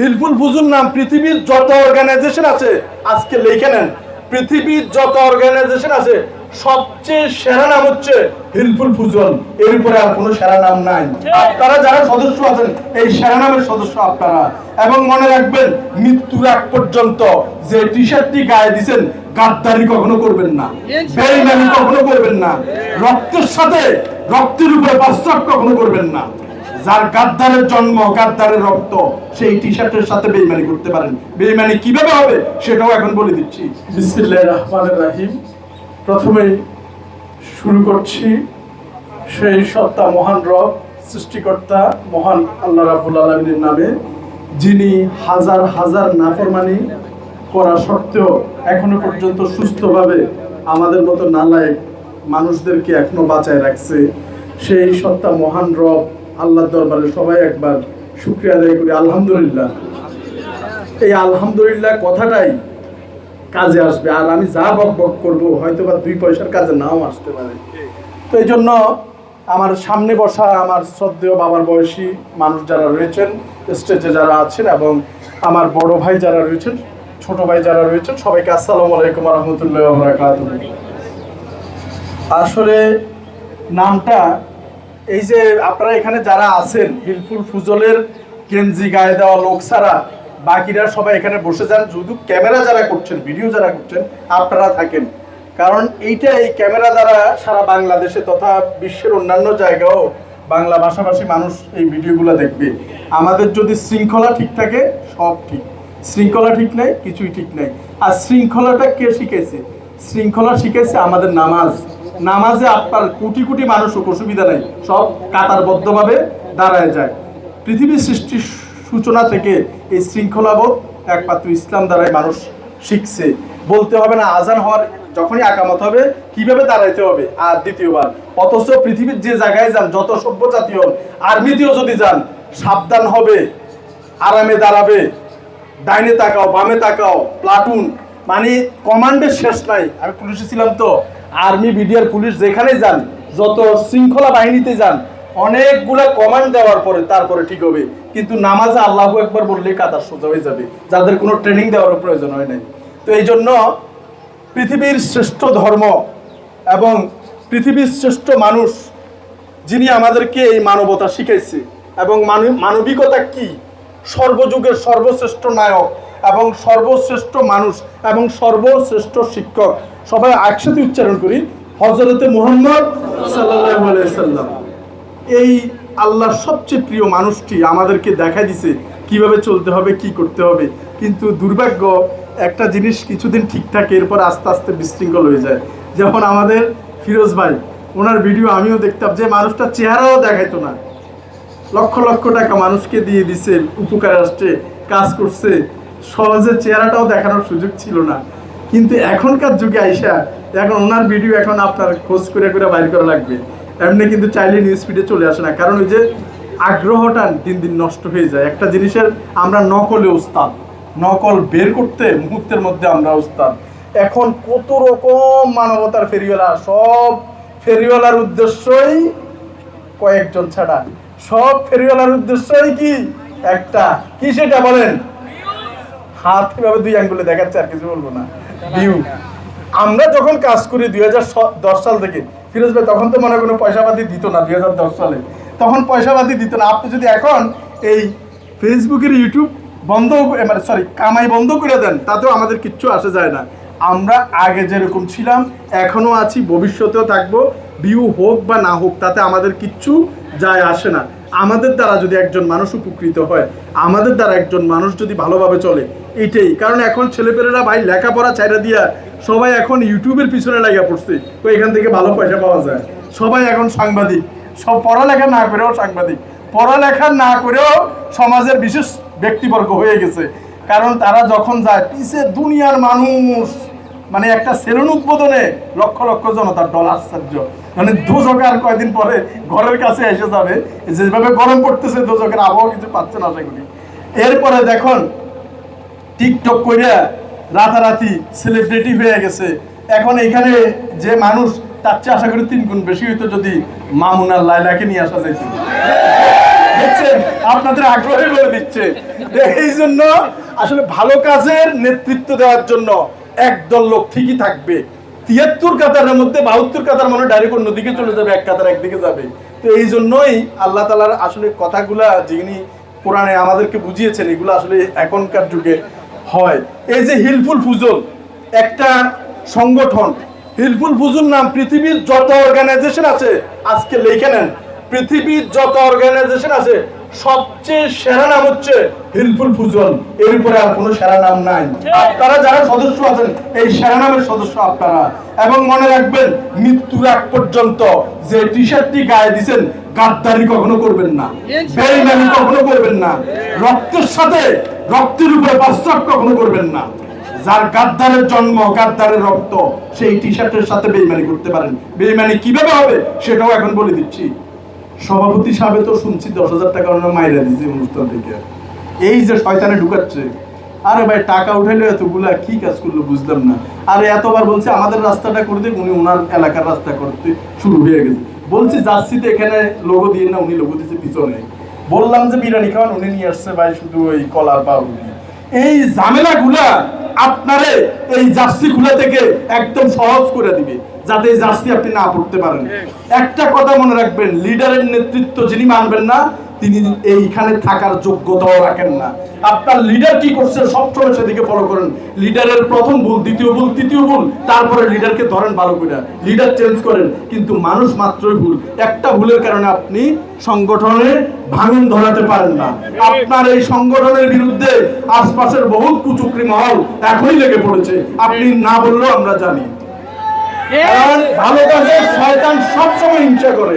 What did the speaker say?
হিলফুল ফুজুল নাম পৃথিবীর যত অর্গানাইজেশন আছে আজকে লিখে নেন। পৃথিবীর যত অর্গানাইজেশন আছে সবচেয়ে সেরা নাম হচ্ছে হিলফুল ফুজুল। এর উপরে আর কোনো সেরা নাম নাই। আপনারা যারা সদস্য আছেন এই সেরা নামের সদস্য আপনারা। এবং মনে রাখবেন মৃত্যুর আগ পর্যন্ত যে টি শার্টটি গায়ে দিছেন গাদ্দারি কখনো করবেন না। বেইমানি কখনো করবেন না। রক্তের সাথে রক্তের উপরে বাস্তব কখনো করবেন না। যার গাদ্দারের জন্ম, গাদ্দারের রক্ত, সেই টি শার্টের সাথে বেইমানি করতে পারেন। বেইমানি কীভাবে হবে? সেটাও এখন বলে দিচ্ছি। বিসমিল্লাহির রহমানির রহিম। প্রথমেই শুরু করছি সেই সত্তা মহান রব, সৃষ্টিকর্তা, মহান আল্লাহ রাবুল আলমীর নামে, যিনি হাজার হাজার নাফরমানি করা সত্ত্বেও এখনও পর্যন্ত সুস্থভাবে আমাদের মতো নালায় মানুষদেরকে এখনও বাঁচায় রাখছে। সেই সত্তা মহান রব আল্লাহর দরবারে সবাই একবার শুক্রিয়া আদায় করি, আলহামদুলিল্লাহ। এই আলহামদুলিল্লাহ কথাটাই কাজে আসবে। আর আমি যা বক বক করব হয়তো বা দুই পয়সার কাজে নাও আসতে পারে। তো এই জন্য আমার সামনে বসা আমার শ্রদ্ধেয় বাবার বয়সী মানুষ যারা রয়েছেন, স্টেজে যারা আছেন এবং আমার বড় ভাই যারা রয়েছেন, ছোট ভাই যারা রয়েছেন, সবাইকে আসসালামু আলাইকুম রহমতুল্লাহ আসলে নামটা এই যে আপনারা এখানে যারা আছেন হিলফুল ফুজলের গেঞ্জি গায়ে দেওয়া লোক ছাড়া, বাকিরা সবাই এখানে বসে যান। শুধু ক্যামেরা যারা করছেন, ভিডিও যারা করছেন, আপনারা থাকেন। কারণ এইটা এই ক্যামেরা দ্বারা সারা বাংলাদেশে তথা বিশ্বের অন্যান্য জায়গাও বাংলা ভাষাভাষী মানুষ এই ভিডিওগুলো দেখবে। আমাদের যদি শৃঙ্খলা ঠিক থাকে, সব ঠিক। শৃঙ্খলা ঠিক নাই, কিছুই ঠিক নাই। আর শৃঙ্খলাটা কে শিখেছে? শৃঙ্খলা শিখেছে আমাদের নামাজ। নামাজে আপনার কোটি কোটি মানুষ অসুবিধা নাই। সব কাতারবদ্ধভাবে দাঁড়ায় যায়। পৃথিবীর সৃষ্টির সূচনা থেকে এই শৃঙ্খলাবোধ একমাত্র ইসলাম দ্বারাই মানুষ শিখছে। বলতে হবে না, আজান হওয়ার যখনই আকামত হবে, কীভাবে দাঁড়াইতে হবে? আর দ্বিতীয়বার, অথচ পৃথিবীর যে জায়গায় যান, যত সভ্য জাতীয় আর্মিতেও যদি যান, সাবধান হবে, আরামে দাঁড়াবে। ডাইনে তাকাও, বামে তাকাও, প্লাটুন মানে কমান্ডের শেষ নাই। আমি পুলিশে ছিলাম তো। আর্মি, বিডিআর, পুলিশ যেখানে যান, যত শৃঙ্খলা বাহিনীতে যান, অনেকগুলা কমান্ড দেওয়ার পরে তারপরে ঠিক হবে। কিন্তু নামাজে আল্লাহ একবার বললে কাতার সোজা হয়ে যাবে। যাদের কোনো ট্রেনিং দেওয়ার প্রয়োজন হয় নাই। তো এই জন্য পৃথিবীর শ্রেষ্ঠ ধর্ম এবং পৃথিবীর শ্রেষ্ঠ মানুষ যিনি আমাদেরকে এই মানবতা শিখেছে এবং মানব- মানবিকতা কি? সর্বযুগের সর্বশ্রেষ্ঠ নায়ক এবং সর্বশ্রেষ্ঠ মানুষ এবং সর্বশ্রেষ্ঠ শিক্ষক। সবাই একসাথে উচ্চারণ করি। হজরতে মোহাম্মদ সাল্লাম। এই আল্লাহর সবচেয়ে প্রিয় মানুষটি আমাদেরকে দেখা দিছে কীভাবে চলতে হবে, কি করতে হবে। কিন্তু দুর্ভাগ্য, একটা জিনিস কিছুদিন ঠিক থাকে, এরপর আস্তে আস্তে বিশৃঙ্খল হয়ে যায়। যেমন আমাদের ফিরোজ ভাই, ওনার ভিডিও আমিও দেখতাম যে মানুষটা চেহারাও দেখাইতো না। লক্ষ লক্ষ টাকা মানুষকে দিয়ে দিছে, উপকার আসছে, কাজ করছে। সহজে চেহারাটাও দেখানোর সুযোগ ছিল না। কিন্তু এখনকার যুগে আইসা, এখন ওনার ভিডিও এখন আপনার খোঁজ করে করে বাইর করা লাগবে। এমনি কিন্তু চাইলে নিউজ ফিডে চলে আসে না। কারণ ওই যে আগ্রহটা দিন দিন নষ্ট হয়ে যায়। একটা জিনিসের আমরা নকলে উস্তাদ নকল বের করতে মুহূর্তের মধ্যে আমরা উস্তাদ এখন কত রকম মানবতার ফেরিওয়ালা, সব ফেরিওয়ালার উদ্দেশ্যই কয়েকজন ছাড়া। সব ফেরিওয়ালার উদ্দেশ্যই কি? একটা। কি সেটা বলেন? হাত কীভাবে দুই আঙ্গুলে দেখাচ্ছে আর কিছু বলব না। ভিউ আমরা যখন কাজ করি দুই সাল থেকে, ফিরোজ ভাই তখন তো মনে কোনো পয়সা পাতি দিত না দু হাজার দশ সালে। তখন পয়সা পাতি দিত না। আপনি যদি এখন এই ফেসবুকের ইউটিউব বন্ধ মানে সরি কামাই বন্ধ করে দেন, তাতেও আমাদের কিচ্ছু আসে যায় না। আমরা আগে যেরকম ছিলাম এখনও আছি, ভবিষ্যতেও থাকব ভিউ হোক বা না হোক, তাতে আমাদের কিচ্ছু যায় আসে না। আমাদের দ্বারা যদি একজন মানুষ উপকৃত হয়, আমাদের দ্বারা একজন মানুষ যদি ভালোভাবে চলে এটাই। কারণ এখন ছেলেপেলেরা ভাই লেখাপড়া চাইরা দিয়া সবাই এখন ইউটিউবের পিছনে লাগা পড়ছে। তো এখান থেকে ভালো পয়সা পাওয়া যায়। সবাই এখন সাংবাদিক। সব পড়ালেখা না করেও সাংবাদিক। পড়ালেখা না করেও সমাজের বিশেষ ব্যক্তিবর্গ হয়ে গেছে। কারণ তারা যখন যায়, পিছে দুনিয়ার মানুষ। মানে একটা সেলুন উদ্বোধনে লক্ষ লক্ষ জনতার ডল আশ্চর্য। মানে দোজকে আর কয়দিন পরে ঘরের কাছে এসে যাবে। যেভাবে গরম পড়তেছে দোজকের আবহাওয়া কিছু পাচ্ছে না আশা করি এরপরে দেখুন টিকটক কইরা রাতারাতি সেলিব্রিটি হয়ে গেছে। এখন এখানে যে মানুষ, তার চেয়ে আশা করি তিন গুণ বেশি হইতো যদি মামুনার লাইলাকে নিয়ে আসা যাইত। দেখছেন? আপনাদের আগ্রহে বলে দিচ্ছে। এই জন্য আসলে ভালো কাজের নেতৃত্ব দেওয়ার জন্য একদল লোক ঠিকই থাকবে। তিয়াত্তর কাতারের মধ্যে বাহাত্তর কাতার মানে ডাইরেক্ট অন্যদিকে চলে যাবে, এক কাতার একদিকে যাবে। তো এই জন্যই আল্লাহ তালার আসলে কথাগুলা যিনি কোরআনে আমাদেরকে বুঝিয়েছেন, এগুলো আসলে এখনকার যুগে হয়। এই যে হিলফুল ফুজল একটা সংগঠন হিলফুল ফুজুল নাম পৃথিবীর যত অর্গানাইজেশন আছে আজকে লিখে নেন পৃথিবীর যত অর্গানাইজেশন আছে সবচেয়ে সেরা নাম হচ্ছে হিলফুল ফুজল। এর উপরে আর কোনো সেরা নাম নাই। আপনারা যারা সদস্য আছেন এই সেরা নামের সদস্য আপনারা। এবং মনে রাখবেন মৃত্যুর আগ পর্যন্ত যে টি শার্টটি গায়ে দিছেন গাদ্দারি কখনো করবেন না। বেইমানি কখনো করবেন না। রক্তের সাথে রক্তের উপরে প্রস্তাব কখনো করবেন না। যার গাদ্দারের জন্ম, গাদ্দারের রক্ত, সেই টি শার্টের সাথে বেইমানি করতে পারেন। বেইমানি কীভাবে হবে সেটাও এখন বলে দিচ্ছি। সভাপতি সাহেব তো শুনছি দশ হাজার টাকা ওনার মাইরা দিয়েছে অনুষ্ঠান থেকে। এই যে শয়তানে ঢুকাচ্ছে। আরে ভাই, টাকা উঠাইলে এতগুলা, কি কাজ করল বুঝলাম না। আরে এতবার বলছে, আমাদের রাস্তাটা করে দিক উনি ওনার এলাকার রাস্তা করতে শুরু হয়ে গেছে। বলছি, যাচ্ছি তো এখানে, লোগো দিয়ে না, উনি লোগো দিয়েছে পিছনে। বললাম যে বিরিয়ানি খাওয়ান উনি নিয়ে আসছে ভাই শুধু ওই কলার বা এই ঝামেলাগুলা আপনারে এই জার্সি গুলা থেকে একদম সহজ করে দিবে যাতে এই জার্সি আপনি না পড়তে পারেন। একটা কথা মনে রাখবেন লিডারের নেতৃত্ব যিনি মানবেন না তিনি এইখানে থাকার যোগ্যতাও রাখেন না। আপনার লিডার কি করছে সবসময় সেদিকে ফলো করেন। লিডারের প্রথম ভুল দ্বিতীয় ভুল তৃতীয় ভুল তারপরে লিডারকে ধরেন ভালো করে লিডার চেঞ্জ করেন কিন্তু মানুষ মাত্রই ভুল। একটা ভুলের কারণে আপনি সংগঠনে ভাঙন ধরাতে পারেন না। আপনার এই সংগঠনের বিরুদ্ধে আশপাশের বহুত কুচুকরি মহল এখনই লেগে পড়েছে। আপনি না বললেও আমরা জানি। কারণ ভালো কাজে শয়তান সবসময় হিংসা করে।